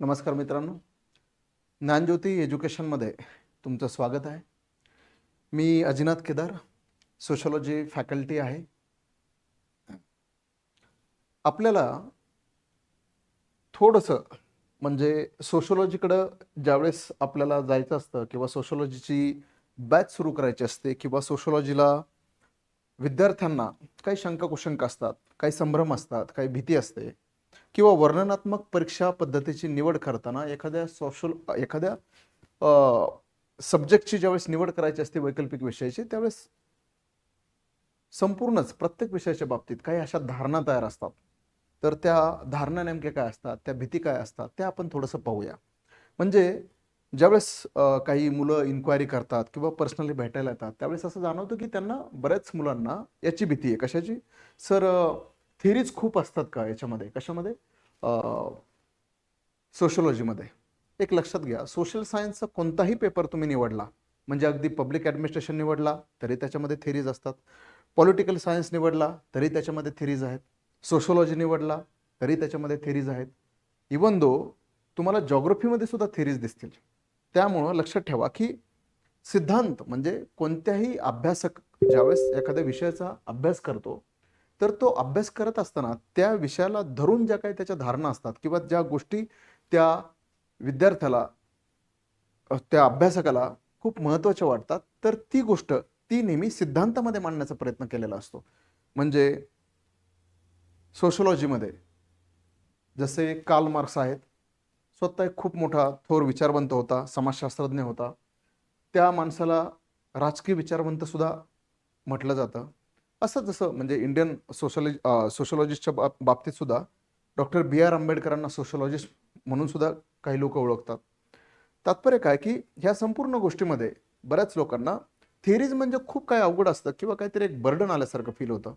नमस्कार मित्रांनो. ज्ञानज्योती एज्युकेशनमध्ये तुमचं स्वागत आहे. मी अजिनाथ केदार सोशोलॉजी फॅकल्टी आहे. आपल्याला थोडंसं म्हणजे सोशोलॉजीकडं ज्यावेळेस आपल्याला जायचं असतं किंवा सोशोलॉजीची बॅच सुरू करायची असते किंवा सोशोलॉजीला विद्यार्थ्यांना काही शंका कुशंका असतात काही संभ्रम असतात काही भीती असते किंवा वर्णनात्मक परीक्षा पद्धतीची निवड करताना एखाद्या सोशल एखाद्या सब्जेक्टची ज्यावेळेस निवड करायची असते वैकल्पिक विषयाची त्यावेळेस संपूर्णच प्रत्येक विषयाच्या बाबतीत काही अशा धारणा तयार असतात. तर त्या धारणा नेमक्या काय असतात? त्या भीती काय असतात? त्या आपण थोडंसं पाहूया. म्हणजे ज्यावेळेस काही मुलं इन्क्वायरी करतात किंवा पर्सनली भेटायला येतात त्यावेळेस असं जाणवतं की त्यांना बऱ्याच मुलांना याची भीती आहे. कशाची? सर थिरीज खूप असतात का याच्यामध्ये? कशामध्ये? सोशोलॉजीमध्ये एक लक्षात घ्या. सोशल सायन्सचा कोणताही पेपर तुम्ही निवडला म्हणजे अगदी पब्लिक ॲडमिनिस्ट्रेशन निवडला तरी त्याच्यामध्ये थेरीज असतात. पॉलिटिकल सायन्स निवडला तरी त्याच्यामध्ये थेरीज आहेत. सोशोलॉजी निवडला तरी त्याच्यामध्ये थेरीज आहेत. इवन दो तुम्हाला जॉग्रफीमध्ये सुद्धा थेरीज दिसतील. त्यामुळं लक्षात ठेवा की सिद्धांत म्हणजे कोणत्याही अभ्यासक ज्यावेळेस एखाद्या विषयाचा अभ्यास करतो तर तो अभ्यास करत असताना त्या विषयाला धरून ज्या काही त्याच्या धारणा असतात किंवा ज्या गोष्टी त्या विद्यार्थ्याला त्या अभ्यासकाला खूप महत्त्वाच्या वाटतात तर ती गोष्ट ती नेहमी सिद्धांतामध्ये मांडण्याचा प्रयत्न केलेला असतो. म्हणजे सोशोलॉजीमध्ये जसे कार्ल मार्क्स आहेत स्वतः एक खूप मोठा थोर विचारवंत होता समाजशास्त्रज्ञ होता. त्या माणसाला राजकीय विचारवंतसुद्धा म्हटलं जातं. असं जसं म्हणजे इंडियन सोशलॉजी सोशोलॉजिस्टच्या बाब बाबतीत सुद्धा डॉक्टर बी आर आंबेडकरांना सोशोलॉजिस्ट म्हणून सुद्धा काही लोक ओळखतात. तात्पर्य काय की ह्या संपूर्ण गोष्टीमध्ये बऱ्याच लोकांना थिअरीज म्हणजे खूप काय अवघड असतं किंवा काहीतरी एक बर्डन आल्यासारखं फील होतं.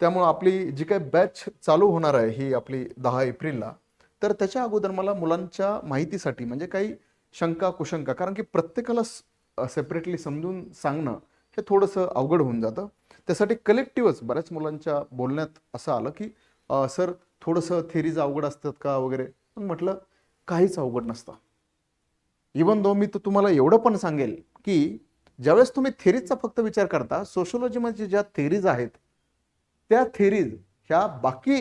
त्यामुळं आपली जी काही बॅच चालू होणार आहे ही आपली दहा एप्रिलला तर त्याच्या अगोदर मला मुलांच्या माहितीसाठी म्हणजे काही शंका कुशंका कारण की प्रत्येकाला सेपरेटली समजून सांगणं हे थोडंसं अवघड होऊन जातं. त्यासाठी कलेक्टिव्हच बऱ्याच मुलांच्या बोलण्यात असं आलं की सर थोडंसं थेरीज अवघड असतात का वगैरे? पण म्हटलं काहीच अवघड नसतं. इवन दो मी तर तुम्हाला एवढं पण सांगेल की ज्यावेळेस तुम्ही थेरीजचा फक्त विचार करता सोशोलॉजीमध्ये ज्या थेरीज आहेत त्या थेरीज ह्या बाकी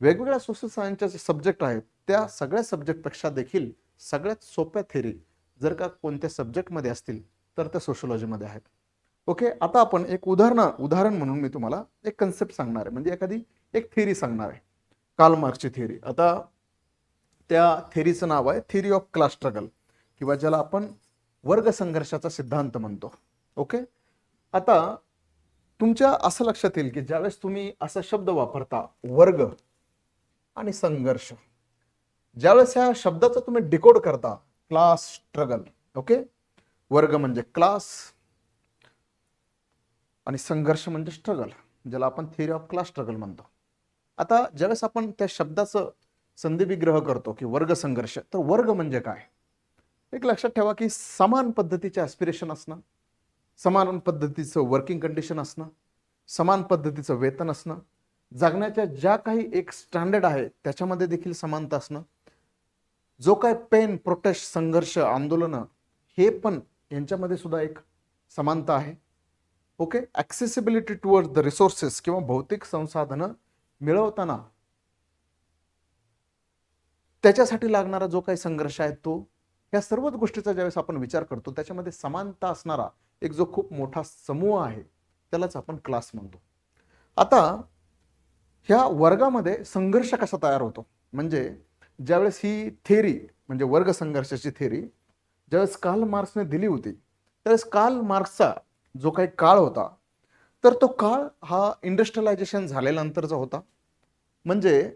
वेगवेगळ्या सोशल सायन्सचे सब्जेक्ट आहेत त्या सगळ्या सब्जेक्टपेक्षा देखील सगळ्यात सोप्या थेरी जर का कोणत्या सब्जेक्टमध्ये असतील तर त्या सोशोलॉजीमध्ये आहेत. ओके आता आपण एक उदाहरण उदाहरण म्हणून मी तुम्हाला एक कन्सेप्ट सांगणार आहे. म्हणजे एखादी एक थेरी सांगणार आहे. कार्ल मार्क्सची थेरी आता त्या थेरीचं नाव आहे थेरी ऑफ क्लास स्ट्रगल किंवा ज्याला आपण वर्ग संघर्षाचा सिद्धांत म्हणतो. ओके? आता तुमच्या असं लक्षात येईल की ज्यावेळेस तुम्ही असा शब्द वापरता वर्ग आणि संघर्ष. ज्यावेळेस ह्या शब्दाचा तुम्ही डिकोड करता क्लास स्ट्रगल ओके? वर्ग म्हणजे क्लास आणि संघर्ष म्हणजे स्ट्रगल ज्याला आपण थिअरी ऑफ क्लास स्ट्रगल म्हणतो. आता ज्यावेळेस आपण त्या शब्दाचं संधिविग्रह करतो की वर्ग संघर्ष तर वर्ग म्हणजे काय? एक लक्षात ठेवा की समान पद्धतीचे ॲस्पिरेशन असणं समान पद्धतीचं वर्किंग कंडिशन असणं समान पद्धतीचं वेतन असणं जगण्याच्या ज्या काही एक स्टँडर्ड आहे त्याच्यामध्ये देखील समानता असणं जो काय पेन प्रोटेस्ट संघर्ष आंदोलनं हे पण यांच्यामध्ये सुद्धा एक समानता आहे. Okay? Accessibility toward the resources किंवा भौतिक संसाधनं मिळवताना त्याच्यासाठी लागणारा जो काही संघर्ष आहे तो या सर्वच गोष्टीचा ज्यावेळेस आपण विचार करतो त्याच्यामध्ये समानता असणारा एक जो खूप मोठा समूह आहे त्यालाच आपण क्लास म्हणतो. आता ह्या वर्गामध्ये संघर्ष कसा तयार होतो? म्हणजे ज्यावेळेस ही थेरी म्हणजे वर्ग संघर्षाची थेरी ज्यावेळेस कार्ल मार्क्सने दिली होती त्यावेळेस कार्ल मार्क्सचा जो काही काळ होता तर तो काळ हा इंडस्ट्रियलायझेशन झाल्यानंतरचा होता. म्हणजे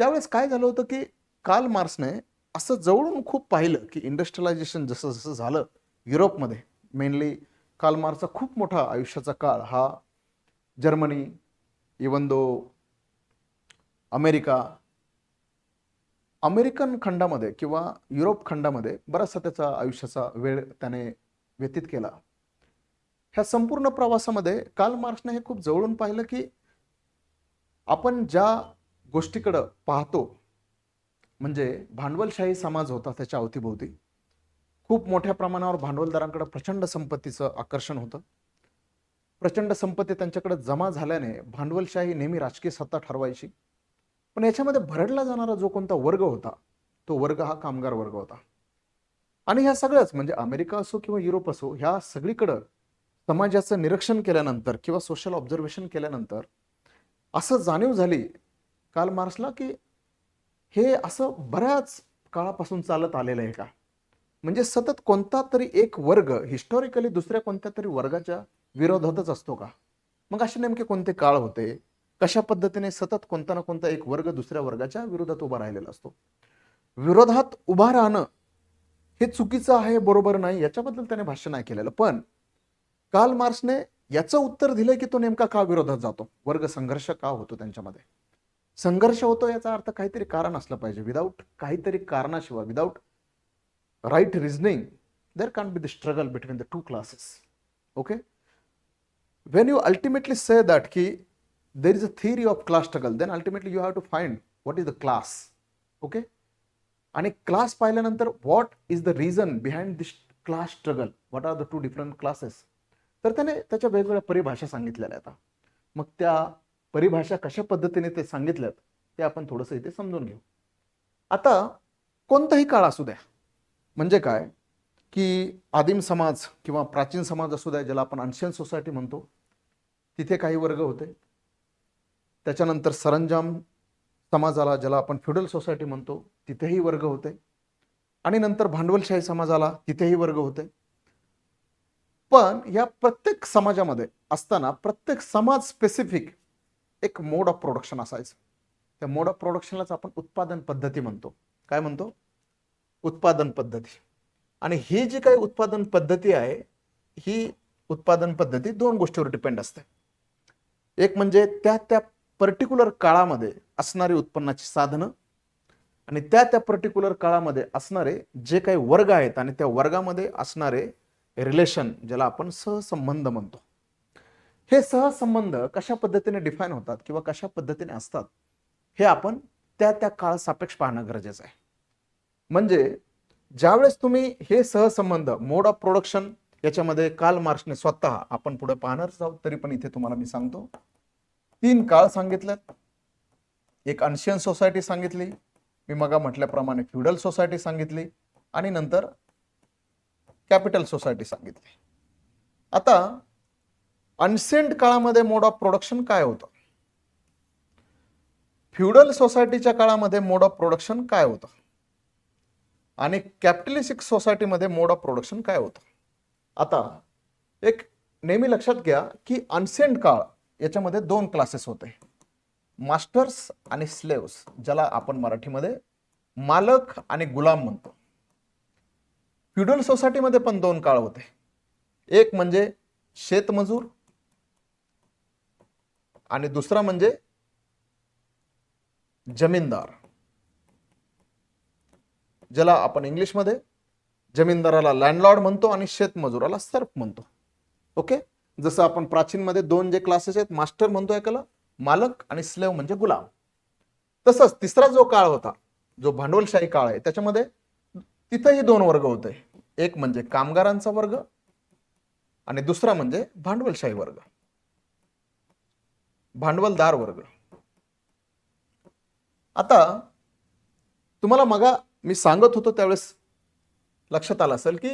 त्यावेळेस काय झालं होतं की काल मार्क्सने असं जवळून खूप पाहिलं की इंडस्ट्रियलायझेशन जसं जसं झालं युरोपमध्ये मेनली काल मार्क्सचा खूप मोठा आयुष्याचा काळ हा Germany even though America American खंडामध्ये किंवा युरोप खंडामध्ये बराचसा त्याचा आयुष्याचा वेळ त्याने व्यतीत केला. ह्या संपूर्ण प्रवासामध्ये कार्ल मार्क्सने हे खूप जवळून पाहिलं की आपण ज्या गोष्टीकडं पाहतो म्हणजे भांडवलशाही समाज होता त्याच्या अवतीभोवती खूप मोठ्या प्रमाणावर भांडवलदारांकडे प्रचंड संपत्तीचं आकर्षण होतं. प्रचंड संपत्ती त्यांच्याकडे जमा झाल्याने भांडवलशाही नेहमी राजकीय सत्ता ठरवायची. पण याच्यामध्ये भरडला जाणारा जो कोणता वर्ग होता तो वर्ग हा कामगार वर्ग होता. आणि ह्या सगळ्याच म्हणजे अमेरिका असो किंवा युरोप असो ह्या सगळीकडं समाजाचं निरीक्षण केल्यानंतर किंवा सोशल ऑब्झर्वेशन केल्यानंतर असं जाणीव झाली काल मार्क्सला की हे असं बऱ्याच काळापासून चालत आलेलं आहे का? म्हणजे सतत कोणता तरी एक वर्ग हिस्टॉरिकली दुसऱ्या कोणत्या तरी वर्गाच्या विरोधातच असतो का? मग असे नेमके कोणते काळ होते? कशा पद्धतीने सतत कोणता ना कोणता एक वर्ग दुसऱ्या वर्गाच्या विरोधात उभा राहिलेला असतो? विरोधात उभा राहणं हे चुकीचं आहे बरोबर नाही याच्याबद्दल त्याने भाष्य नाही केलेलं. पण काल मार्क्सने याचं उत्तर दिलं की तो नेमका का विरोधात जातो? वर्ग संघर्ष का होतो त्यांच्यामध्ये? संघर्ष होतो याचा अर्थ काहीतरी कारण असलं पाहिजे. विदाऊट काहीतरी कारणाशिवाय without right reasoning there can be the struggle between the two classes okay when you ultimately say that की there is a theory of class struggle then ultimately you have to find what is the class okay आणि class पाहिल्यानंतर what is the reason behind this class struggle what are the two different classes तर त्याने त्याच्या वेगवेगळ्या परिभाषा सांगितलेल्या आहेत. मग त्या परिभाषा कशा पद्धतीने ते सांगितल्यात ते आपण थोडंसं इथे समजून घेऊ. आता कोणताही काळ असू द्या म्हणजे काय? की आदिम समाज किंवा प्राचीन समाज असू द्या ज्याला आपण अनशियन सोसायटी म्हणतो तिथे काही वर्ग होते. त्याच्यानंतर सरंजाम समाजाला ज्याला आपण फ्युडल सोसायटी म्हणतो तिथेही वर्ग होते. आणि नंतर भांडवलशाही समाजाला तिथेही वर्ग होते. पण या प्रत्येक समाजामध्ये असताना प्रत्येक समाज स्पेसिफिक एक मोड ऑफ प्रोडक्शन असायचं. त्या मोड ऑफ प्रोडक्शनलाच आपण उत्पादन पद्धती म्हणतो. काय म्हणतो? उत्पादन पद्धती. आणि ही जी काही उत्पादन पद्धती आहे ही उत्पादन पद्धती दोन गोष्टीवर डिपेंड असते. एक म्हणजे त्या त्या पर्टिक्युलर काळामध्ये असणारी उत्पन्नाची साधनं आणि त्या त्या पर्टिक्युलर काळामध्ये असणारे जे काही वर्ग आहेत आणि त्या वर्गामध्ये असणारे रिलेशन ज्याला आपण सहसंबंध म्हणतो. हे सहसंबंध कशा पद्धतीने डिफाईन होतात किंवा कशा पद्धतीने असतात हे आपण त्या त्या काळ सापेक्ष पाहणं गरजेचं आहे. म्हणजे ज्यावेळेस तुम्ही हे सहसंबंध मोड ऑफ प्रोडक्शन याच्यामध्ये काल मार्क्सने स्वतः आपण पुढे पाहणारच आहोत तरी पण इथे तुम्हाला मी सांगतो. तीन काळ सांगितल्यात एक अन्शियन सोसायटी सांगितली. मी मगा म्हटल्याप्रमाणे फ्युडल सोसायटी सांगितली. आणि नंतर कॅपिटल सोसायटी सांगितली. आता अनसेंट काळामध्ये मोड ऑफ प्रोडक्शन काय होतं? फ्युडल सोसायटीच्या काळामध्ये मोड ऑफ प्रोडक्शन काय होतं? आणि कॅपिटलिस्टिक सोसायटीमध्ये मोड ऑफ प्रोडक्शन काय होतं? आता एक नेहमी लक्षात घ्या की अनसेंट काळ याच्यामध्ये दोन क्लासेस होते. मास्टर्स आणि स्लेव्स ज्याला आपण मराठीमध्ये मालक आणि गुलाम म्हणतो. फ्युडल सोसायटीमध्ये पण दोन काळ होते. एक म्हणजे शेतमजूर आणि दुसरा म्हणजे जमीनदार. ज्याला आपण इंग्लिशमध्ये जमीनदाराला लँडलॉर्ड म्हणतो आणि शेतमजुराला सर्प म्हणतो. ओके जसं आपण प्राचीनमध्ये दोन जे क्लासेस आहेत मास्टर म्हणतो एकाला मालक आणि स्लेव म्हणजे गुलाम. तसंच तिसरा जो काळ होता जो भांडवलशाही काळ आहे त्याच्यामध्ये तिथंही दोन वर्ग होते. एक म्हणजे कामगारांचा वर्ग आणि दुसरा म्हणजे भांडवलशाही वर्ग. भांडवलदार वर्ग. आता तुम्हाला मगा मी सांगत होतो त्यावेळेस लक्षात आलं असेल की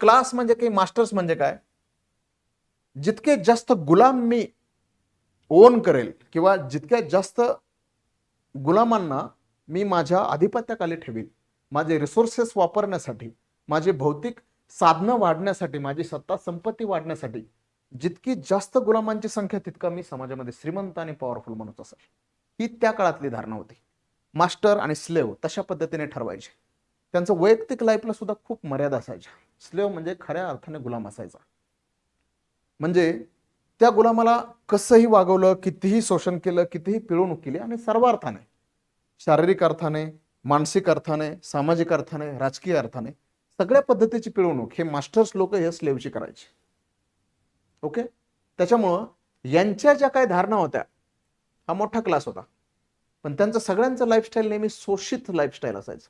क्लास म्हणजे काही मास्टर्स म्हणजे काय? जितके जास्त गुलाम मी ओन करेल किंवा जितक्या जास्त गुलामांना मी माझ्या आधिपत्याखाली ठेवील माझे रिसोर्सेस वापरण्यासाठी माझे भौतिक साधनं वाढण्यासाठी माझी सत्ता संपत्ती वाढण्यासाठी जितकी जास्त गुलामांची संख्या तितका मी समाजामध्ये श्रीमंत आणि पॉवरफुल माणूस असेल ही त्या काळातली धारणा होती. मास्टर आणि स्लेव तशा पद्धतीने ठरवायचे. त्यांचं वैयक्तिक लाईफला सुद्धा खूप मर्यादा असायच्या. स्लेव म्हणजे खऱ्या अर्थाने गुलाम असायचा. म्हणजे त्या गुलामाला कसंही वागवलं कितीही शोषण केलं कितीही पिळवणूक केली आणि सर्व अर्थाने शारीरिक अर्थाने मानसिक अर्थाने सामाजिक अर्थाने राजकीय अर्थाने सगळ्या पद्धतीची पिळवणूक हे मास्टर्स लोक हे स्लेवची करायचे. ओके त्याच्यामुळं यांच्या ज्या काही धारणा होत्या हा मोठा क्लास होता. पण त्यांचं सगळ्यांचं लाईफस्टाईल नेहमी शोषित लाईफस्टाईल असायचं.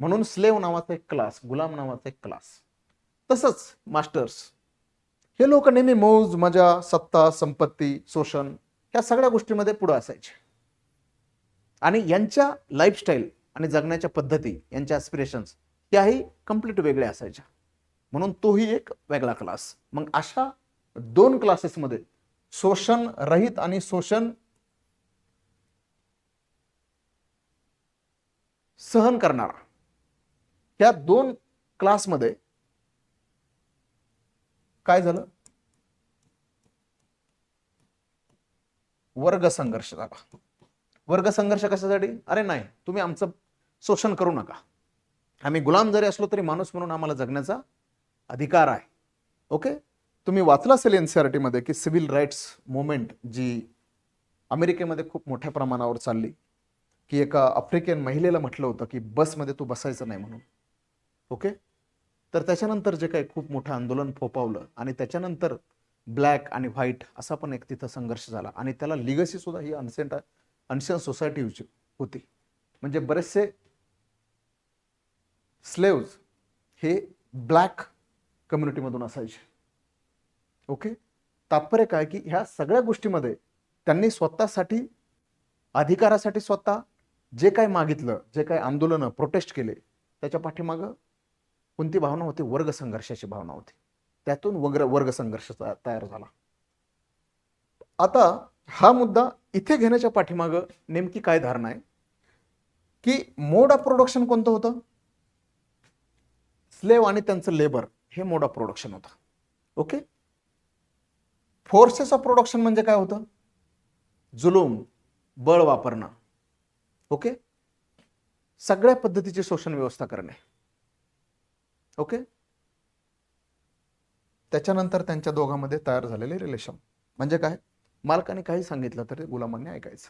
म्हणून स्लेव नावाचा एक क्लास गुलाम नावाचा एक क्लास तसंच मास्टर्स. हे लोक नेहमी मौज मजा सत्ता संपत्ती शोषण ह्या सगळ्या गोष्टीमध्ये पुढे असायचे. आणि यांच्या लाईफस्टाईल आणि जगण्याच्या पद्धती यांच्या ॲस्पिरेशन्स त्याही कंप्लीट वेगळ्या असायच्या. म्हणून तोही एक वेगळा क्लास मग अशा दोन क्लासेसमध्ये शोषण रहित आणि शोषण सहन करणारा ह्या दोन क्लासमध्ये काय झालं? वर्ग संघर्ष झाला. वर्ग संघर्ष कशासाठी? अरे नाही तुम्ही आमचं शोषण करू नका. आम्ही गुलाम जरी असलो तरी माणूस म्हणून आम्हाला जगण्याचा अधिकार आहे. ओके? तुम्ही वाचलं असेल एन सी आर टीमध्ये की सिव्हिल राईट्स मुवमेंट जी अमेरिकेमध्ये खूप मोठ्या प्रमाणावर चालली की एका आफ्रिकन महिलेला म्हटलं होतं की बसमध्ये तू बसायचं नाही म्हणून. ओके? तर त्याच्यानंतर जे काही खूप मोठं आंदोलन फोपावलं आणि त्याच्यानंतर ब्लॅक आणि व्हाईट असा पण एक तिथं संघर्ष झाला आणि त्याला लिगसी सुद्धा ही अनसेंट अनशन सोसायटी होती. म्हणजे बरेचसे स्लेव्ज हे ब्लॅक कम्युनिटीमधून असायचे. ओके? तात्पर्य काय? की ह्या सगळ्या गोष्टीमध्ये त्यांनी स्वतःसाठी अधिकारासाठी स्वतः जे काय मागितलं जे काय आंदोलनं प्रोटेस्ट केले त्याच्या पाठीमागं कोणती भावना होती? वर्ग संघर्षाची भावना होती. त्यातून वग्र वर्ग संघर्ष तयार झाला. आता हा मुद्दा इथे घेण्याच्या पाठीमागं नेमकी काय धारणा आहे? की मोड ऑफ प्रोडक्शन कोणतं होतं? स्लेव आणि त्यांचं लेबर हे मोड ऑफ प्रोडक्शन होतं. ओके? फोर्सेस ऑफ प्रोडक्शन म्हणजे काय होतं? जुलूम बळ वापरणं. ओके? सगळ्या पद्धतीची शोषण व्यवस्था करणे. ओके? त्याच्यानंतर त्यांच्या दोघांमध्ये तयार झालेले रिलेशन म्हणजे काय? मालकाने काही सांगितलं तरी गुलामांनी ऐकायचं.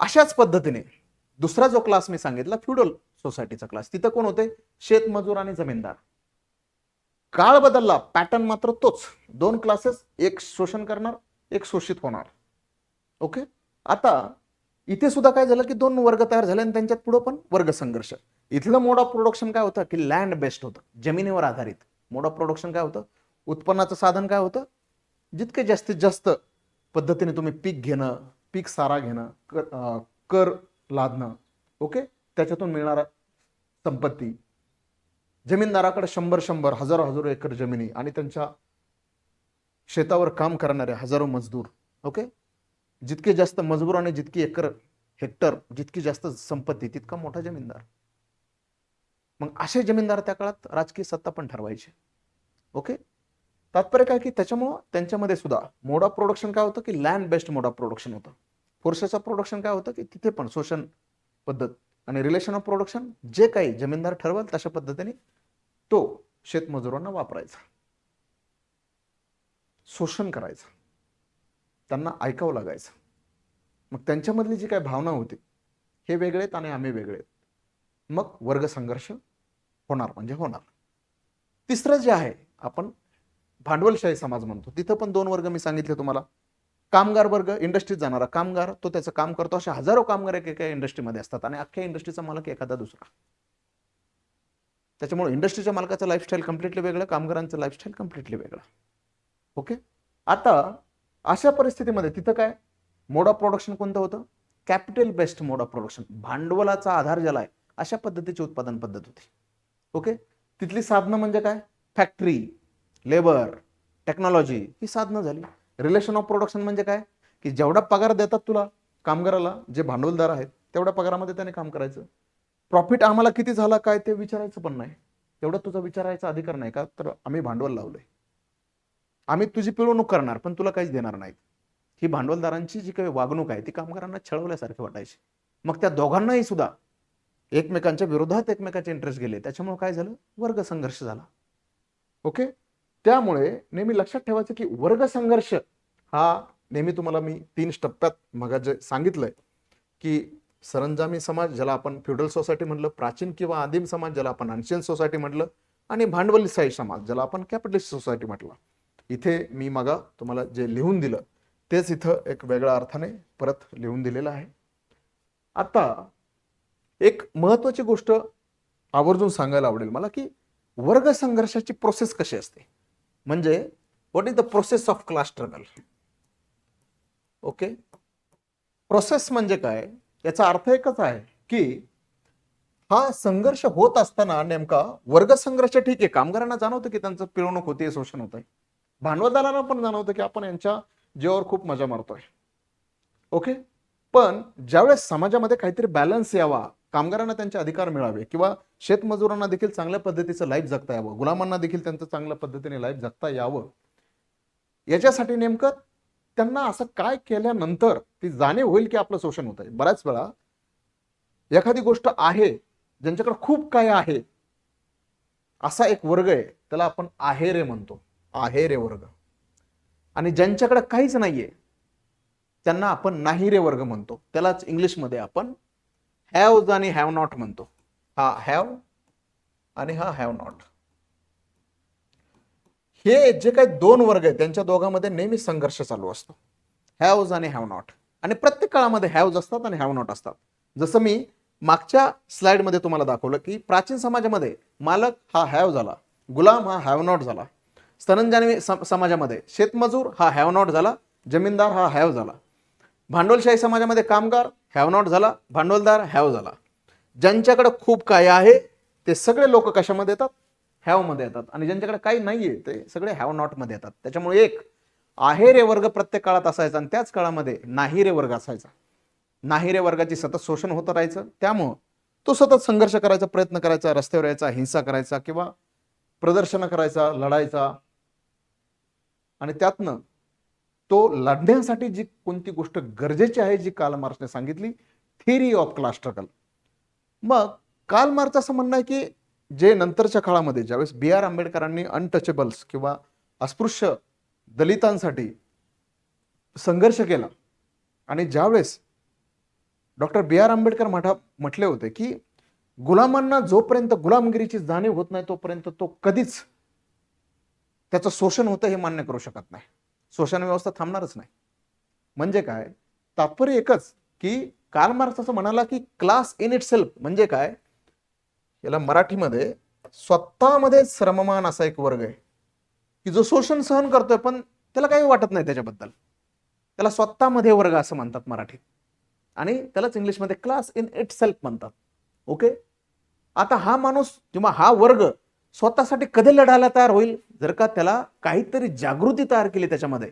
अशाच पद्धतीने दुसरा जो क्लास मी सांगितला फ्युडल सोसायटीचा क्लास तिथं कोण होते? शेतमजूर आणि जमीनदार. काळ बदलला. पॅटर्न मात्र तोच. दोन क्लासेस एक शोषण करणार एक शोषित होणार. ओके आता इथे सुद्धा काय झालं की दोन वर्ग तयार झाले आणि त्यांच्यात पुढं पण वर्ग संघर्ष. इथलं मोड ऑफ प्रोडक्शन काय होतं? की लँड बेस्ड होतं. जमिनीवर आधारित. मोड ऑफ प्रोडक्शन काय होतं? उत्पन्नाचं साधन काय होतं? जितके जास्तीत जास्त पद्धतीने तुम्ही पीक घेणं पीक सारा घेणं कर कर लादणं. ओके? त्याच्यातून मिळणारा संपत्ती. जमीनदाराकडे शंभर शंभर हजारो हजारो एकर जमिनी आणि त्यांच्या शेतावर काम करणारे हजारो मजदूर. ओके? जितके जास्त मजबूर आणि जितकी एकर हेक्टर जितकी जास्त संपत्ती तितका मोठा जमीनदार. मग असे जमीनदार त्या काळात राजकीय सत्ता पण ठरवायचे. ओके? तात्पर्य काय की त्याच्यामुळं त्यांच्यामध्ये सुद्धा मोड ऑफ प्रोडक्शन काय होतं की land based mode of production होतं. पुरुषाचं प्रोडक्शन काय होतं की तिथे पण शोषण पद्धत आणि रिलेशन ऑफ प्रोडक्शन जे काही जमीनदार ठरवाल तशा पद्धतीने तो शेतमजुरांना वापरायचा. शोषण करायचं. त्यांना ऐकावं लागायचं. मग त्यांच्यामधली जी काय भावना होती हे वेगळे आहेत आणि आम्ही वेगळे आहेत. मग वर्ग संघर्ष होणार म्हणजे होणार. तिसरं जे आहे आपण भांडवलशाही समाज म्हणतो. तिथं पण दोन वर्ग मी सांगितले तुम्हाला. कामगार वर्ग इंडस्ट्रीत जाणारा कामगार तो त्याचं काम करतो. असे हजारो कामगार एक एका इंडस्ट्रीमध्ये असतात आणि अख्ख्या इंडस्ट्रीचा मालक एखादा दुसरा. त्याच्यामुळे इंडस्ट्रीच्या मालकाचं लाईफस्टाईल कम्प्लिटली वेगळं कामगारांचं लाईफस्टाईल कम्प्लिटली वेगळं. ओके आता अशा परिस्थितीमध्ये तिथं काय? मोड ऑफ प्रोडक्शन कोणतं होतं? Capital based mode of production भांडवलाचा आधार ज्याला आहे अशा पद्धतीची उत्पादन पद्धत होती. ओके तिथली साधनं म्हणजे काय? फॅक्टरी लेबर टेक्नॉलॉजी ही साधनं झाली. रिलेशन ऑफ प्रोडक्शन म्हणजे काय? की जेवढा पगार देतात तुला कामगाराला जे भांडवलदार आहेत तेवढ्या पगारामध्ये त्याने काम करायचं. प्रॉफिट आम्हाला किती झाला काय ते विचारायचं पण नाही. तेवढा तुझा विचारायचा अधिकार नाही का? तर आम्ही भांडवल लावलंय. आम्ही तुझी पिळवणूक करणार पण तुला काहीच देणार नाहीत. ही भांडवलदारांची जी काही वागणूक आहे ती कामगारांना छळवल्यासारखी वाटायची. मग त्या दोघांनाही सुद्धा एकमेकांच्या विरोधात एकमेकांचे इंटरेस्ट गेले. त्याच्यामुळे काय झालं? वर्ग संघर्ष झाला. ओके त्यामुळे नेहमी लक्षात ठेवायचं की वर्ग संघर्ष हा नेहमी तुम्हाला मी तीन टप्प्यात मग जे सांगितलंय की सरंजामी समाज ज्याला आपण फ्युडल सोसायटी म्हटलं प्राचीन किंवा आदिम समाज ज्याला आपण अनशियन सोसायटी म्हटलं आणि भांडवलीशाही समाज ज्याला आपण कॅपिटलिस्ट सोसायटी म्हटलं. इथे मी मगा तुम्हाला जे लिहून दिलं तेच इथं एक वेगळ्या अर्थाने परत लिहून दिलेलं आहे. आता एक महत्वाची गोष्ट आवर्जून सांगायला आवडेल मला की वर्ग संघर्षाची प्रोसेस कशी असते? म्हणजे what is the process of class struggle okay process म्हणजे काय? याचा अर्थ एकच आहे की हा संघर्ष होत असताना नेमका वर्ग संघर्ष ठीक आहे. कामगारांना जाणवतं की त्यांचं पिळवणूक होते शोषण होत आहे भांडवलदारांना पण जाणवतं की आपण यांच्या जीवावर खूप मजा मारतोय. ओके पण ज्यावेळेस समाजामध्ये काहीतरी बॅलन्स यावा कामगारांना त्यांचे अधिकार मिळावे किंवा शेतमजुरांना देखील चांगल्या पद्धतीचं लाईफ जगता यावं गुलामांना देखील त्यांचं चांगल्या पद्धतीने लाईफ जगता यावं याच्यासाठी नेमकं त्यांना असं काय केल्यानंतर ती जाणीव होईल की आपलं शोषण होत आहे बऱ्याच वेळा एखादी गोष्ट आहे ज्यांच्याकडे खूप काय आहे असा एक वर्ग आहे त्याला आपण आहेरे म्हणतो. आहेरे वर्ग. आणि ज्यांच्याकडे काहीच नाहीये त्यांना आपण नाही रे वर्ग म्हणतो. त्यालाच इंग्लिशमध्ये आपण हॅव आणि हॅव नॉट म्हणतो. हा हॅव आणि हा हॅव नॉट हे जे काही दोन वर्ग आहेत त्यांच्या दोघांमध्ये नेहमी संघर्ष चालू असतो. हॅवज आणि हॅव नॉट आणि प्रत्येक काळामध्ये हॅवज असतात आणि हॅव नॉट असतात. जसं मी मागच्या स्लाइडमध्ये तुम्हाला दाखवलं की प्राचीन समाजामध्ये मालक हा हॅव झाला गुलाम हा हॅव नॉट झाला. स्तनंजानी सम- समाजामध्ये शेतमजूर हा हॅव नॉट झाला जमीनदार हा हॅव झाला. भांडवलशाही समाजामध्ये कामगार हॅव नॉट झाला. भांडवलदार हॅव झाला. ज्यांच्याकडे खूप काय आहे ते सगळे लोक कशामध्ये येतात? हॅवमध्ये येतात. आणि ज्यांच्याकडे काही नाहीये ते सगळे हॅव नॉटमध्ये येतात. त्याच्यामुळे एक आहे रे वर्ग प्रत्येक काळात असायचा आणि त्याच काळामध्ये नाही रे वर्ग असायचा. नाही रे वर्गाची सतत शोषण होत राहायचं. त्यामुळं तो सतत संघर्ष करायचा प्रयत्न करायचा रस्त्यावर यायचा हिंसा करायचा किंवा प्रदर्शन करायचा लढायचा. आणि त्यातनं तो लढण्यासाठी जी कोणती गोष्ट गरजेची आहे जी काल मार्क्सने सांगितली थिअरी ऑफ क्लास स्ट्रगल मग काल मार्क्स असं म्हणणं आहे की जे नंतरच्या काळामध्ये ज्यावेळेस बी आर आंबेडकरांनी अनटचेबल्स किंवा अस्पृश्य दलितांसाठी संघर्ष केला आणि ज्यावेळेस डॉक्टर बी आर आंबेडकर म्हणा म्हटले होते की गुलामांना जोपर्यंत गुलामगिरीची जाणीव होत नाही तोपर्यंत तो कधीच त्याचं शोषण होतं हे मान्य करू शकत नाही. शोषण व्यवस्था थांबणारच नाही. म्हणजे काय? तात्पर्य एकच की कार्ल मार्क्स असं म्हणाला की क्लास इन इट सेल्फ म्हणजे काय? याला मराठीमध्ये स्वतःमध्ये श्रममान असा एक वर्ग आहे. की जो शोषण सहन करतोय पण त्याला काही वाटत नाही त्याच्याबद्दल. त्याला स्वतःमध्ये वर्ग असं म्हणतात मराठीत. आणि त्यालाच इंग्लिशमध्ये क्लास इन इट सेल्फ म्हणतात. ओके आता हा माणूस किंवा हा वर्ग स्वतःसाठी कधी लढायला तयार होईल? जर का त्याला काहीतरी जागृती तयार केली त्याच्यामध्ये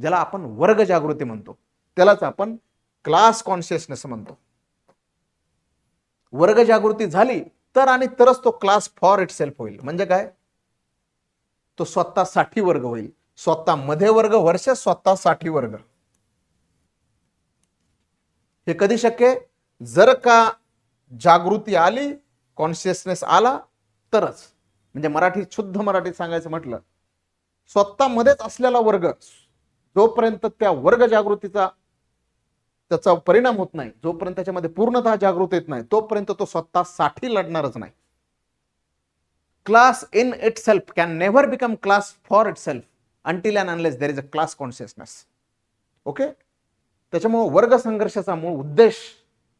ज्याला आपण वर्ग जागृती म्हणतो त्यालाच आपण क्लास कॉन्शियसनेस म्हणतो. वर्ग जागृती झाली तर आणि तरच तो क्लास फॉर इट सेल्फ होईल. म्हणजे काय? तो स्वतःसाठी वर्ग होईल. स्वतः मध्ये वर्ग वर्ष स्वतःसाठी वर्ग. हे कधी शक्य जर का जागृती आली कॉन्शियसनेस आला तरच. म्हणजे मराठीत शुद्ध मराठीत सांगायचं म्हटलं स्वतःमध्येच असलेला वर्ग जोपर्यंत त्या वर्ग जागृतीचा त्याचा परिणाम होत नाही जोपर्यंत त्याच्यामध्ये पूर्णतः जागृत येत नाही तोपर्यंत तो स्वतःसाठी लढणारच नाही. Class in itself can never become class for itself until and unless there is a class consciousness okay त्याच्यामुळे वर्ग संघर्षाचा मूळ उद्देश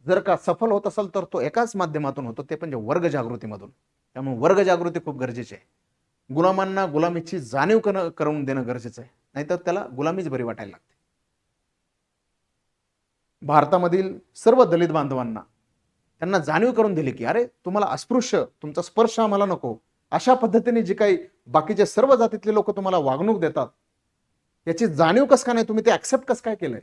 जर का सफल होत असेल तर तो एकाच माध्यमातून होतो ते म्हणजे वर्ग जागृतीमधून. त्यामुळे वर्ग जागृती खूप गरजेची आहे. गुलामांना गुलामीची जाणीव करणं- करून देणं गरजेचं आहे. नाहीतर त्याला गुलामीच बरी वाटायला लागते. भारतामधील सर्व दलित बांधवांना त्यांना जाणीव करून दिली की अरे तुम्हाला अस्पृश्य तुमचा स्पर्श आम्हाला नको. अशा पद्धतीने जे काही बाकीचे सर्व जातीतले लोक तुम्हाला वागणूक देतात याची जाणीव कस का नाही? तुम्ही ते ऍक्सेप्ट कस काय केलंय?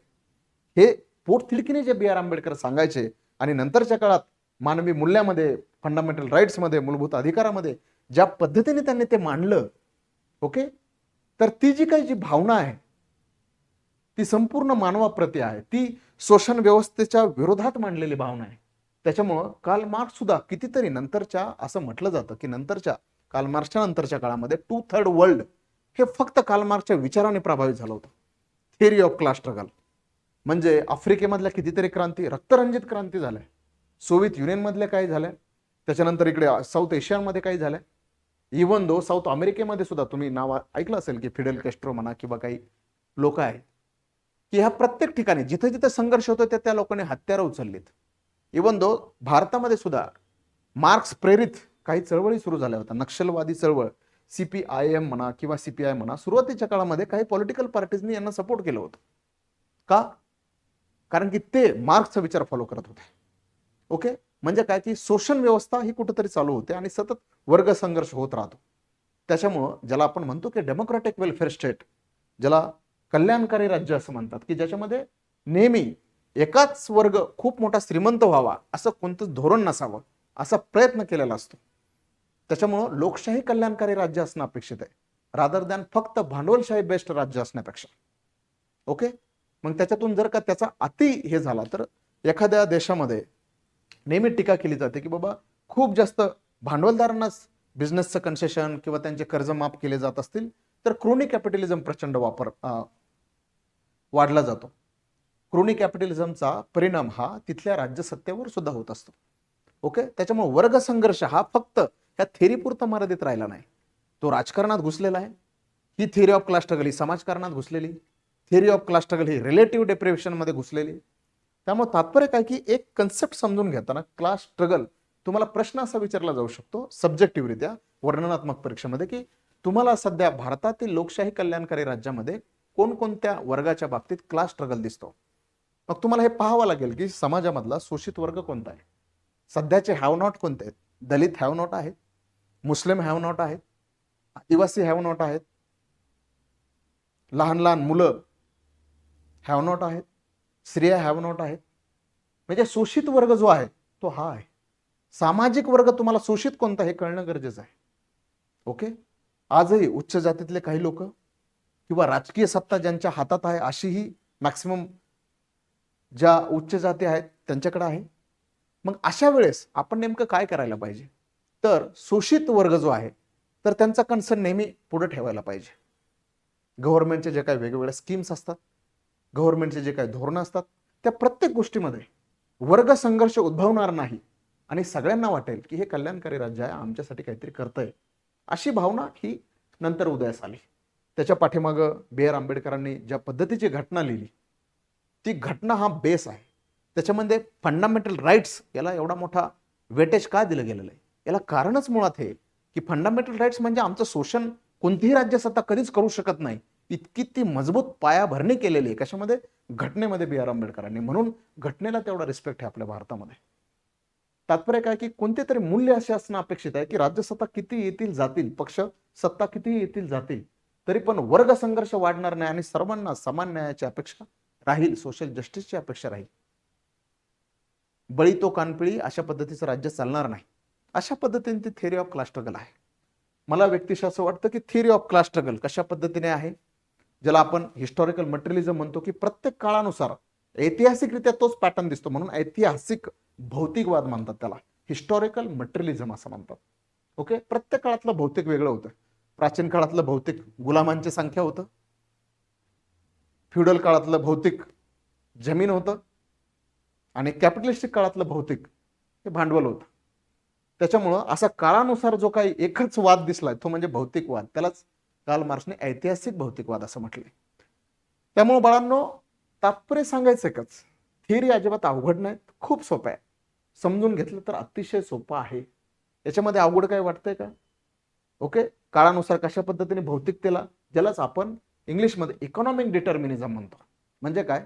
हे पोटथिडकीने जे बी आर आंबेडकर सांगायचे आणि नंतरच्या काळात मानवी मूल्यामध्ये फंडामेंटल राईट्समध्ये मूलभूत अधिकारामध्ये ज्या पद्धतीने त्यांनी ते मांडलं ओके? तर ती जी काही जी भावना आहे ती संपूर्ण मानवाप्रती आहे. ती शोषण व्यवस्थेच्या विरोधात मांडलेली भावना आहे. त्याच्यामुळं काल मार्क्स सुद्धा कितीतरी नंतरच्या असं म्हटलं जातं की नंतरच्या काल मार्क्सच्या नंतरच्या काळामध्ये टू थर्ड वर्ल्ड हे फक्त काल मार्क्सच्या विचाराने प्रभावित झालं होतं. थिअरी ऑफ क्लास स्ट्रगल म्हणजे आफ्रिकेमधल्या कितीतरी क्रांती रक्तरंजित क्रांती झाल्या. सोव्हिएत युनियनमधल्या काही झाल्या त्याच्यानंतर इकडे साऊथ एशियामध्ये काही झाल्या. इवन दो साऊथ अमेरिकेमध्ये सुद्धा तुम्ही नाव ऐकलं असेल की फिडेल कॅस्ट्रो म्हणा किंवा काही लोक आहेत की ह्या प्रत्येक ठिकाणी जिथे जिथे संघर्ष होतो त्या त्या लोकांनी हत्यारं उचललीत. इवन दो भारतामध्ये सुद्धा मार्क्स प्रेरित काही चळवळी सुरू झाल्या होत्या नक्षलवादी चळवळ सी पी आय एम म्हणा किंवा सी पी आय म्हणा सुरुवातीच्या काळामध्ये काही पॉलिटिकल पार्टीजनी यांना सपोर्ट केलं होतं. का? कारण की ते मार्क्सचा विचार फॉलो करत होते. ओके? म्हणजे काय? की शोषण व्यवस्था ही कुठेतरी चालू होते आणि सतत वर्ग संघर्ष होत राहतो. त्याच्यामुळं ज्याला आपण म्हणतो की डेमोक्रॅटिक वेलफेअर स्टेट ज्याला कल्याणकारी राज्य असं म्हणतात की ज्याच्यामध्ये नेहमी एकाच वर्ग खूप मोठा श्रीमंत व्हावा असं कोणतंच धोरण नसावं असा प्रयत्न केलेला असतो. त्याच्यामुळं लोकशाही कल्याणकारी राज्य असणं अपेक्षित आहे रादर दॅन फक्त भांडवलशाही बेस्ट राज्य असण्यापेक्षा. ओके? मग त्याच्यातून जर का त्याचा अति हे झाला तर एखाद्या देशामध्ये नेहमी टीका केली जाते की बाबा खूप जास्त भांडवलदारांनाच बिझनेसचं कन्सेशन किंवा त्यांचे कर्ज माफ केले जात असतील तर क्रोनी कॅपिटलिझम प्रचंड वापर वाढला जातो. क्रोनी कॅपिटलिझमचा परिणाम हा तिथल्या राज्यसत्तेवर सुद्धा होत असतो. ओके? त्याच्यामुळे वर्ग संघर्ष हा फक्त ह्या थेरीपुरता मर्यादित राहिला नाही. तो राजकारणात घुसलेला आहे. ही थेरी ऑफ क्लास्टगल ही समाजकारणात घुसलेली. थेरी ऑफ क्लास्टगल ही रिलेटिव्ह डेप्रिव्हेशनमध्ये घुसलेली. त्यामुळे तात्पर्य काय की एक कन्सेप्ट समजून घेताना क्लास स्ट्रगल तुम्हाला प्रश्न असा विचारला जाऊ शकतो सब्जेक्टिव्हरित्या वर्णनात्मक परीक्षेमध्ये की तुम्हाला सध्या भारतातील लोकशाही कल्याणकारी राज्यामध्ये कोणकोणत्या वर्गाच्या बाबतीत क्लास स्ट्रगल दिसतो? मग तुम्हाला हे पाहावं लागेल की समाजामधला शोषित वर्ग कोणता आहे? सध्याचे हॅव नॉट कोणते आहेत? दलित हॅव नॉट आहेत मुस्लिम हॅव नॉट आहेत आदिवासी हॅव नॉट आहेत लहान लहान मुलं हॅव नॉट आहेत स्त्रिया हॅव नॉट आहेत. म्हणजे शोषित वर्ग जो आहे तो हा आहे. सामाजिक वर्ग तुम्हाला शोषित कोणता हे कळणं गरजेचं आहे. ओके आजही उच्च जातीतले काही लोक किंवा राजकीय सत्ता ज्यांच्या हातात आहे अशीही मॅक्सिमम ज्या उच्च जाती आहेत त्यांच्याकडे आहे. मग अशा वेळेस आपण नेमकं काय करायला पाहिजे? तर शोषित वर्ग जो आहे तर त्यांचा कन्सर्न नेहमी पुढे ठेवायला पाहिजे. गव्हर्नमेंटचे जे काही वेगवेगळ्या स्कीम्स असतात गव्हर्नमेंटचे जे काही धोरणं असतात त्या प्रत्येक गोष्टीमध्ये वर्ग संघर्ष उद्भवणार नाही आणि सगळ्यांना वाटेल की हे कल्याणकारी राज्य आहे आमच्यासाठी काहीतरी करतंय. अशी भावना ही नंतर उदयास आली. त्याच्या पाठीमागं बी आर आंबेडकरांनी ज्या पद्धतीची घटना लिहिली ती घटना हा बेस आहे. त्याच्यामध्ये फंडामेंटल राईट्स याला एवढा मोठा वेटेज का दिलं गेलेलं आहे? याला कारणच मुळात हे की फंडामेंटल राईट्स म्हणजे आमचं शोषण कोणतीही राज्यसत्ता कधीच करू शकत नाही. इतकी ती मजबूत पायाभरणी केलेली आहे. कशामध्ये? घटनेमध्ये बी आर आंबेडकरांनी. म्हणून घटनेला तेवढा रिस्पेक्ट आहे आपल्या भारतामध्ये. तात्पर्य काय की कोणते तरी मूल्य असे असणं अपेक्षित आहे की राज्यसत्ता किती येतील जातील? पक्ष सत्ता किती येतील जातील? तरी पण वर्ग संघर्ष वाढणार नाही आणि सर्वांना समान न्यायाची अपेक्षा राहील. सोशल जस्टिसची अपेक्षा राहील. बळी तो कानपिळी अशा पद्धतीचं राज्य चालणार नाही. अशा पद्धतीने ती थिअरी ऑफ क्लास्ट्रगल आहे. मला व्यक्तिशः असं वाटतं की थिअरी ऑफ क्लास्ट्रगल कशा पद्धतीने आहे? ज्याला आपण हिस्टॉरिकल मटेरियलिझम म्हणतो की प्रत्येक काळानुसार ऐतिहासिकरित्या तोच पॅटर्न दिसतो म्हणून ऐतिहासिक भौतिकवाद म्हणतात त्याला. हिस्टॉरिकल मटेरियलिझम असं म्हणतात ओके प्रत्येक काळातलं भौतिक वेगळं होतं. प्राचीन काळातलं भौतिक गुलामांची संख्या होतं. फ्युडल काळातलं भौतिक जमीन होतं. आणि कॅपिटलिस्टिक काळातलं भौतिक हे भांडवल होतं. त्याच्यामुळं असा काळानुसार जो काही एकच वाद दिसलाय तो म्हणजे भौतिकवाद. त्यालाच काल मार्क्सने ऐतिहासिक भौतिकवाद असं म्हटलंय. त्यामुळे बाळांनो तात्पर्य सांगायचं एकच थिअरी अजिबात अवघड नाहीत खूप सोपं आहे. समजून घेतलं तर अतिशय सोपं आहे. याच्यामध्ये अवघड काय वाटतंय का? ओके? काळानुसार कशा पद्धतीने भौतिकतेला ज्यालाच आपण इंग्लिशमध्ये इकॉनॉमिक डिटर्मिनिझम म्हणतो. म्हणजे काय?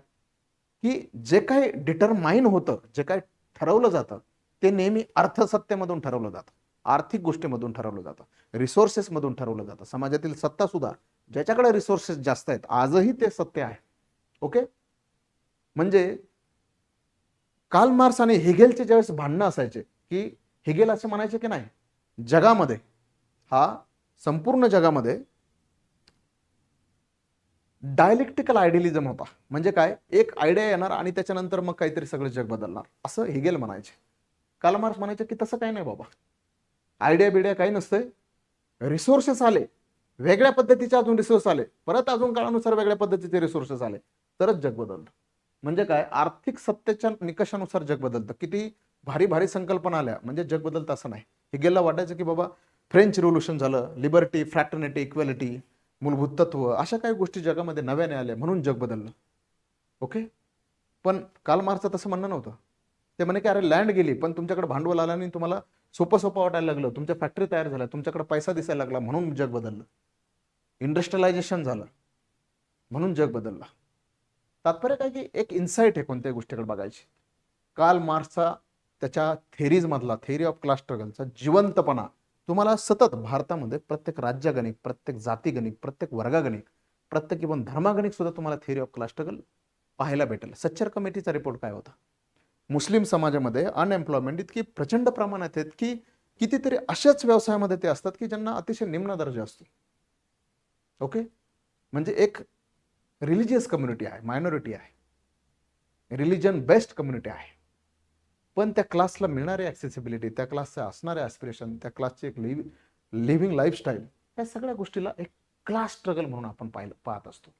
की जे काही डिटरमाइन होतं जे काय ठरवलं जातं ते नेहमी अर्थसत्तेमधून ठरवलं जातं. आर्थिक गोष्टीमधून ठरवलं जातं. रिसोर्सेसमधून ठरवलं जातं. समाजातील सत्ता सुद्धा ज्याच्याकडे रिसोर्सेस जास्त आहेत आजही ते सत्य आहे. ओके म्हणजे काल मार्क्स आणि हेगेलचे ज्यावेळेस भांडणं असायचे की हेगेल असे म्हणायचे की नाही जगामध्ये हा संपूर्ण जगामध्ये डायलेक्टिकल आयडियलिझम होता. म्हणजे काय? एक आयडिया येणार आणि त्याच्यानंतर मग काहीतरी सगळं जग बदलणार. असं हेगेल म्हणायचे. काल मार्क्स म्हणायचे की तसं काही नाही बाबा. आयडिया बिडिया काही नसतंय. रिसोर्सेस आले. वेगळ्या पद्धतीचे अजून रिसोर्स आले. परत अजून काळानुसार वेगळ्या पद्धतीचे रिसोर्सेस आले. तरच जग बदलतं. म्हणजे काय? आर्थिक सत्तेच्या निकषानुसार जग बदलतं. किती भारी भारी संकल्पना आल्या. म्हणजे जग बदलतं असं नाही. हिगेलला वाटायचं की बाबा फ्रेंच रिव्होल्युशन झालं. लिबर्टी फ्रॅटर्निटी इक्वॅलिटी मूलभूत तत्व अशा काही गोष्टी जगामध्ये नव्याने आल्या म्हणून जग बदललं. ओके पण काल मार्चचं तसं म्हणणं नव्हतं. ते म्हणे की अरे लँड गेली पण तुमच्याकडे भांडवल आलं आणि तुम्हाला सोपं सोपं वाटायला लागलं. तुमच्या फॅक्टरी तयार झाल्या. तुमच्याकडे पैसा दिसायला लागला म्हणून जग बदललं. इंडस्ट्रियलायझेशन झालं म्हणून जग बदललं. तात्पर्य काय की एक इन्साईट आहे कोणत्याही गोष्टीकडे बघायची. काल मार्क्सचा त्याच्या थेरीज मधला थेरी ऑफ क्लास स्ट्रगलचा जिवंतपणा तुम्हाला सतत भारतामध्ये प्रत्येक राज्यगणिक प्रत्येक जातीगणिक प्रत्येक वर्गागणिक प्रत्येक इव्हन धर्मागणिक सुद्धा तुम्हाला थेरी ऑफ क्लास स्ट्रगल पाहायला भेटेल. सच्चर कमिटीचा रिपोर्ट काय होता? मुस्लिम समाजामध्ये अनएम्प्लॉयमेंट इतकी प्रचंड प्रमाणात आहेत की कितीतरी अशाच व्यवसायामध्ये ते असतात की ज्यांना अतिशय निम्न दर्जा असतो. ओके म्हणजे एक रिलिजियस कम्युनिटी आहे मायनॉरिटी आहे. रिलिजन बेस्ड कम्युनिटी आहे. पण त्या क्लासला मिळणारी ॲक्सेसिबिलिटी त्या क्लासचं असणारे ॲस्पिरेशन त्या क्लासची एक लिव्ह लिव्हिंग लाईफस्टाईल या सगळ्या गोष्टीला एक क्लास स्ट्रगल म्हणून आपण पाहिलं पाहत असतो.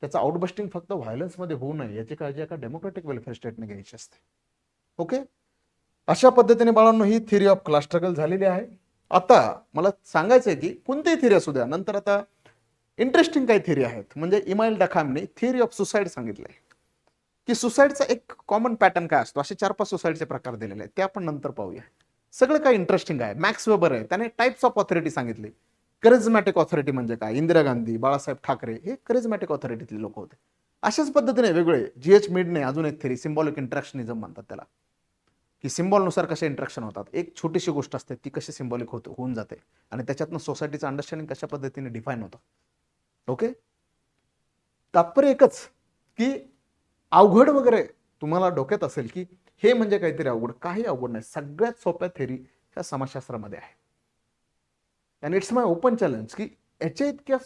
त्याचं आउटबस्टिंग फक्त व्हायलन्समध्ये होऊ नये याची काळजी एका डेमोक्रेटिक वेलफेअर स्टेटने घ्यायची असते. ओके अशा पद्धतीने बाळांनो ही थिअरी ऑफ क्लास स्ट्रगल झालेली आहे. आता मला सांगायचं आहे की कोणतीही थिअरी असू द्या नंतर आता इंटरेस्टिंग काही थिअरी आहेत. म्हणजे इमाईल डखामने थिअरी ऑफ सुसाईड सांगितलंय. की सुसाईडचा एक कॉमन पॅटर्न काय असतो? असे चार पाच सुसाईडचे प्रकार दिलेले आहेत. ते आपण नंतर पाहूया. सगळं काय इंटरेस्टिंग आहे. मॅक्स वेबर आहे. त्याने टाइप्स ऑफ ऑथॉरिटी सांगितली. करिझमॅटिक ऑथॉरिटी म्हणजे काय? इंदिरा गांधी बाळासाहेब ठाकरे हे करिझमॅटिक ऑथॉरिटीतले लोक होते. अशाच पद्धतीने वेगळे जी एच मिडने अजून एक थेरी सिम्बॉलिक इंट्रॅक्शनिझम म्हणतात त्याला. की सिम्बॉलनुसार कसे इंट्रॅक्शन होतात? एक छोटीशी गोष्ट असते ती कशी सिम्बॉलिक होत होऊन जाते. आणि त्याच्यातनं सोसायटीचं अंडरस्टँडिंग कशा पद्धतीने डिफाईन होतं. ओके तात्पर्य एकच की अवघड वगैरे तुम्हाला डोक्यात असेल की हे म्हणजे काहीतरी अवघड काही अवघड नाही. सगळ्यात सोप्या थेरी ह्या समाजशास्त्रामध्ये आहे. आणि इट्स माय ओपन चॅलेंज की याच्या इतक्या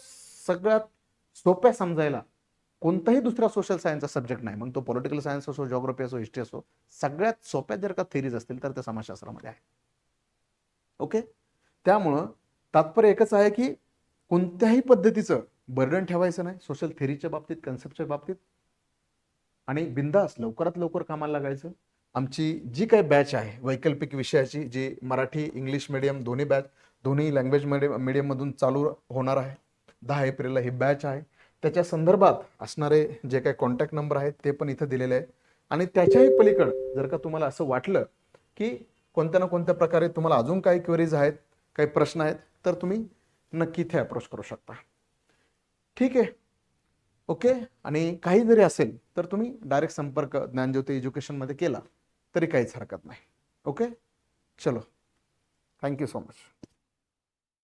सगळ्यात सोप्या समजायला कोणताही दुसरा सोशल सायन्सचा सब्जेक्ट नाही. मग तो पॉलिटिकल सायन्स असो जॉग्रफी असो हिस्ट्री असो सगळ्यात सोप्या जर का थेरीज असतील तर त्या समाजशास्त्रामध्ये आहे. ओके त्यामुळं तात्पर्य एकच आहे की कोणत्याही पद्धतीचं बर्डन ठेवायचं नाही. सोशल थेरीच्या बाबतीत कन्सेप्टच्या बाबतीत. आणि बिंदास लवकरात लवकर कामाला लागायचं. आमची जी काही बॅच आहे वैकल्पिक विषयाची जी मराठी इंग्लिश मिडियम दोन्ही बॅच दोन्ही लँग्वेज मिडियम मीडियममधून चालू होणार आहे. दहा एप्रिलला ही बॅच आहे. त्याच्या संदर्भात असणारे जे काही कॉन्टॅक्ट नंबर आहेत ते पण इथं दिलेले आहेत. आणि त्याच्याही पलीकडं जर का तुम्हाला असं वाटलं की कोणत्या ना कोणत्या प्रकारे तुम्हाला अजून काही क्वेरीज आहेत काही प्रश्न आहेत तर तुम्ही नक्की इथे अप्रोच करू शकता. ठीक आहे. ओके? आणि काही जरी असेल तर तुम्ही डायरेक्ट संपर्क ज्ञानज्योती एज्युकेशनमध्ये केला तरी काहीच हरकत नाही. ओके? चलो. Thank you so much